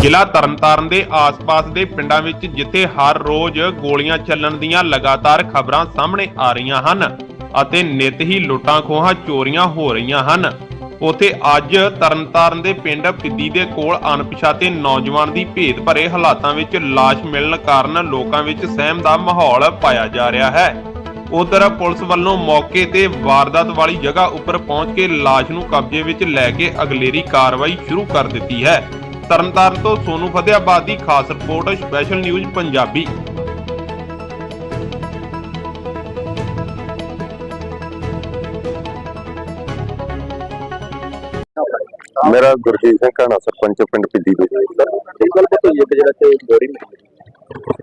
ਜ਼ਿਲ੍ਹਾ ਤਰਨਤਾਰਨ ਦੇ ਆਸ-ਪਾਸ ਦੇ ਪਿੰਡਾਂ ਵਿੱਚ ਜਿੱਥੇ ਹਰ ਰੋਜ਼ ਗੋਲੀਆਂ ਚੱਲਣ ਦੀਆਂ ਲਗਾਤਾਰ ਖਬਰਾਂ ਸਾਹਮਣੇ ਆ ਰਹੀਆਂ ਹਨ ਅਤੇ ਨਿਤ ਹੀ ਲੁੱਟਾਂ ਖੋਹਾਂ ਚੋਰੀਆਂ ਹੋ ਰਹੀਆਂ ਹਨ, ਉਥੇ ਅੱਜ ਤਰਨਤਾਰਨ ਦੇ ਪਿੰਡ ਪਿੱਦੀ ਦੇ ਕੋਲ ਅਣਪਛਾਤੇ ਨੌਜਵਾਨ ਦੀ ਭੇਦ ਭਰੇ ਹਾਲਾਤਾਂ ਵਿੱਚ ਲਾਸ਼ ਮਿਲਣ ਕਾਰਨ ਲੋਕਾਂ ਵਿੱਚ ਸਹਿਮ ਦਾ ਮਾਹੌਲ ਪਾਇਆ ਜਾ ਰਿਹਾ ਹੈ। ਉਧਰ ਪੁਲਿਸ ਵੱਲੋਂ ਮੌਕੇ ਤੇ ਵਾਰਦਾਤ ਵਾਲੀ ਜਗ੍ਹਾ ਉੱਪਰ ਪਹੁੰਚ ਕੇ ਲਾਸ਼ ਨੂੰ ਕਬਜ਼ੇ ਵਿੱਚ ਲੈ ਕੇ ਅਗਲੇਰੀ ਕਾਰਵਾਈ ਸ਼ੁਰੂ ਕਰ ਦਿੱਤੀ ਹੈ। ਤਰਨਤਾਰਨ ਤੋਂ ਸੋਨੂ ਫਤਿਆਬਾਦ ਦੀ ਖਾਸ ਰਿਪੋਰਟ, ਸਪੈਸ਼ਲ ਨਿਊਜ਼ ਪੰਜਾਬੀ। ਮੇਰਾ ਗੁਰਜੀਤ ਸਿੰਘ ਘਾਣਾ, ਸਰਪੰਚ ਪਿੰਡ ਪਿੱਦੀ ਦੇ। ਗੱਲ ਪਤਾ ਹੀ ਹੈ ਜਿਹੜਾ ਤੇ ਬੋਰੀ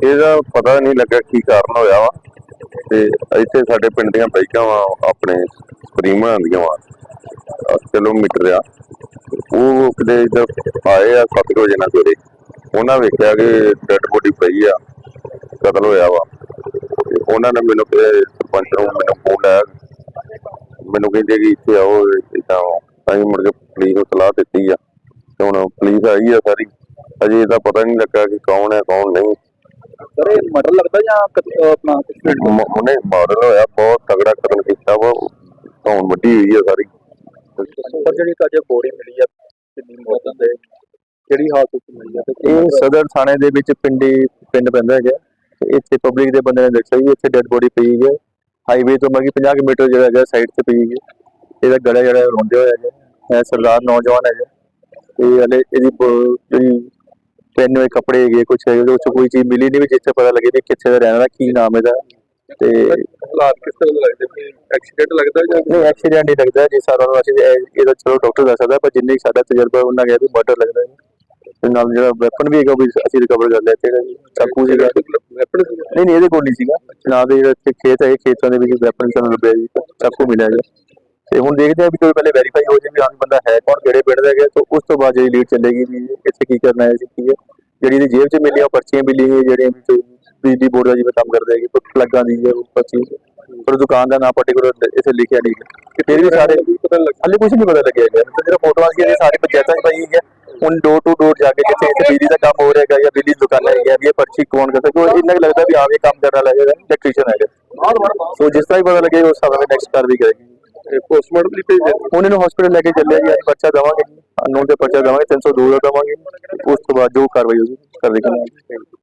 ਇਹਦਾ ਪਤਾ ਨਹੀਂ ਲੱਗਾ ਕੀ ਕਾਰਨ ਹੋਇਆ ਵਾ ਤੇ ਇੱਥੇ ਸਾਡੇ ਪਿੰਡ ਦੀਆਂ ਬਾਈਕਾਂ ਵਾ, ਆਪਣੇ ਸਪਰੀਮਾਂ ਦੀਆਂ ਵਾ। ਕਿਲੋਮੀਟਰ ਆ ਉਹ ਕਿਤੇ ਇੱਧਰ ਆਏ ਆ 7 ਵਜੇ ਨਾਲ ਸਵੇਰੇ ਉਹਨਾਂ ਵੇਖਿਆ ਕਿ ਡੈਡ ਬੋਡੀ ਪਈ ਆ ਕਤਲ ਹੋਇਆ ਵਾ। ਤੇ ਉਹਨਾਂ ਨੇ ਮੈਨੂੰ ਕਿਹਾ ਸਰਪੰਚ ਨੂੰ ਮੈਨੂੰ ਫੋਨ ਲਾਇਆ। ਮੈਨੂੰ ਕਹਿੰਦੇ ਕਿ ਇੱਥੇ ਆਓ ਇਦਾਂ ਅਸੀਂ ਮੁੜ ਕੇ ਪੁਲਿਸ ਨੂੰ ਸਲਾਹ ਦਿੱਤੀ ਆ। ਤੇ ਹੁਣ ਪੁਲਿਸ ਆਈ ਆ ਸਾਰੀ। ਅਜੇ ਇਹਦਾ ਪਤਾ ਨਹੀਂ ਲੱਗਾ ਕਿ ਕੌਣ ਹੈ ਕੌਣ ਨਹੀਂ। ਸਰ ਇਹ ਮਰਡਰ ਲੱਗਦਾ ਜਾਂ ਆਪਣਾ ਉਹਨੇ ਮਾਡਲ ਹੋਇਆ ਬਹੁਤ ਤਗੜਾ ਕਤਲ ਕੀਤਾ ਵਾ। ਧੌਣ ਵੱਡੀ ਹੋਈ ਆ ਸਾਰੀ। ਪਰ ਜਿਹੜੀ ਤਾਂ ਜੇ ਮਿਲੀ ਆ, ਕਿੰਨੀ ਮੌਤਾਂ ਦੇ ਕਿਹੜੀ ਹਾਲਤ ਵਿੱਚ ਮਿਲੀ ਆ ਤੇ ਇਹ ਸਦਰ ਥਾਣੇ ਦੇ ਵਿੱਚ ਪਿੰਡੀ, ਪਿੰਡ ਪੈਂਦਾ ਹੈਗਾ। ਇੱਥੇ ਪਬਲਿਕ ਦੇ ਬੰਦੇ ਨੇ ਦੱਸਿਆ ਵੀ ਇੱਥੇ ਡੈਡ ਬੋਡੀ ਪਈ ਹੈ। ਹਾਈਵੇ ਤੋਂ ਮਗੀ 50 ਕਿਲੋਮੀਟਰ ਜਿਹੜਾ ਹੈਗਾ ਸਾਈਡ ਤੇ ਪਈ ਹੈ। ਇਹਦਾ ਗਲਾ ਜਿਹੜਾ ਰੋਂਦੇ ਹੋਇਆ ਹੈਗਾ। ਇਹ ਸਰਦਾਰ ਨੌਜਵਾਨ ਹੈਗਾ। ਤੇ ਹਲੇ ਇਹਦੀ ਬ- ਜਿਹੜੀ ਪਹਿਨੇ ਹੋਏ ਕੱਪੜੇ ਹੈਗੇ ਕੁਝ ਹੈਗੇ, ਉਹਦੇ ਕੋਈ ਚੀਜ਼ ਮਿਲੀ ਨਹੀਂ ਵੀ ਜਿੱਥੇ ਪਤਾ ਲੱਗੇ ਵੀ ਕਿੱਥੇ ਦਾ ਰਹਿਣ ਦਾ ਕੀ ਨਾਮ ਇਹਦਾ। ਤੇ ਹਾਲਾਤ ਕਿਸ ਤਰ੍ਹਾਂ ਦੇ ਲੱਗਦੇ? ਵੀ ਐਕਸੀਡੈਂਟ ਲੱਗਦਾ ਜਾਂ ਨਹੀਂ ਐਕਸੀਡੈਂਟ ਨਹੀਂ ਲੱਗਦਾ ਜੀ ਸਾਰਾ ਨੂੰ ਅਸੀਂ ਇਹ- ਇਹਦਾ ਚਲੋ ਡਾਕਟਰ ਦੱਸ ਸਕਦਾ ਪਰ ਜਿੰਨੇ ਸਾਡਾ ਤਜਰਬਾ ਉਹਨਾਂ ਗਿਆ ਵੀ ਮਰਡਰ ਲੱਗਦਾ ਹੈ ਤੇ ਨਾਲ ਜਿਹੜਾ ਵੈਪਨ ਵੀ ਹੈਗਾ ਉਹ ਵੀ ਅਸੀਂ ਰਿਕਵਰ ਕਰ ਲਿਆ ਤੇ ਜੀ ਚਾਕੂ ਸੀਗਾ। ਵੈਪਨ ਨਹੀਂ ਨਹੀਂ ਇਹਦੇ ਕੋਲ ਨਹੀਂ ਸੀਗਾ। ਨਾ ਦੇ ਜਿਹੜਾ ਇੱਥੇ ਖੇਤ ਹੈ ਇਹ ਖੇਤਾਂ ਦੇ ਵਿੱਚ ਵੈਪਨ ਸਾਨੂੰ ਲੱਭਿਆ ਜੀ ਚਾਕੂ ਮਿਲਿਆ ਜੀ। ਤੇ ਹੁਣ ਦੇਖਦੇ ਆ ਵੀ ਕੋਈ ਪਹਿਲੇ ਵੈਰੀਫਾਈ ਹੋ ਜਾਏ ਵੀ ਹਾਂ ਬੰਦਾ ਹੈ ਕੌਣ ਕਿਹੜੇ ਪਿੰਡ ਦਾ ਹੈਗਾ ਤੇ ਉਸ ਤੋਂ ਬਾਅਦ ਜਿਹੜੀ ਲੀਡ ਚੱਲੇਗੀ ਵੀ ਇੱਥੇ ਕੀ ਕਰਨਾ ਹੈ ਜੀ ਕੀ ਹੈ। ਜਿਹੜੀ ਇਹਦੀ ਜੇਬ 'ਚ ਮਿਲੀ ਉਹ ਪਰਚੀਆਂ ਮਿਲੀ ਹੈ ਜਿਹੜੀਆਂ ਵੀ ਕੋਈ ਬਿਜਲੀ ਬੋਰਡ ਦਾ ਜਿਵੇਂ ਕੰਮ ਕਰਦੇ ਹੈਗੇ ਕੋਈ ਪਲੱਗਾਂ ਦੀ ਹੈ ਉਹ ਪਰਚੀ ਪਰ ਦੁਕਾਨ ਦਾ ਨਾਮ ਪਾਰਟਿਕੂਲਰ ਇੱਥੇ ਲਿਖਿਆ ਨਹੀਂ ਕਿ ਫਿਰ ਵੀ ਸਾਰੇ ਪਤਾ ਲੱਗ ਹਾਲੇ ਕੁਝ ਨਹੀਂ ਪਤਾ ਲੱਗਿਆ ਹੈਗਾ। ਤੇ ਜਿਹੜਾ ਫੋਟੋਆਂ ਸੀ ਇਹ ਸਾਰੀ ਪੰਚਾਇਤਾਂ 'ਚ ਪਾਈ ਹੈਗੀ ਹੈ। ਹੁਣ ਡੋਰ ਟੂ ਡੋਰ ਜਾ ਕੇ ਜਿੱਥੇ ਇੱਥੇ ਬਿਜਲੀ ਦਾ ਕੰਮ ਹੋ ਰਿਹਾ ਹੈਗਾ ਜਾਂ ਬਿਜਲੀ ਦੀ ਦੁਕਾਨ ਹੈਗੀ ਵੀ ਇਹ ਪਰਚੀ ਕੌਣ ਕਰਦਾ? ਕੋਈ ਇੰਨਾ ਕੁ ਲੱਗਦਾ ਵੀ ਆਵੇ ਕੰਮ ਕਰਨ ਵਾਲਾ ਹੈਗਾ ਇਲੈਕਟ੍ਰੀਸ਼ੀਅਨ ਹੈਗਾ। ਸੋ ਜਿਸ ਤਰ੍ਹਾਂ ਹੀ ਪਤਾ ਲੱਗੇ ਉਸ ਹਿਸਾਬ ਨਾਲ ਨੈਕਸਟ ਕਾਰਵਾਈ ਕਰੇਗੀ। ਪੋਸਟਮਾਰਟਮ ਲਈ ਭੇਜ ਹੁਣ ਇਹਨੂੰ ਹਸਪੀਟਲ ਲੈ ਕੇ ਚੱਲਿਆ ਜੀ ਅੱਜ ਪਰਚਾ ਦੇਵਾਂਗੇ। ਅਨਨੋਨ ਤੇ ਪਰਚਾ ਦੇਵਾਂਗੇ 302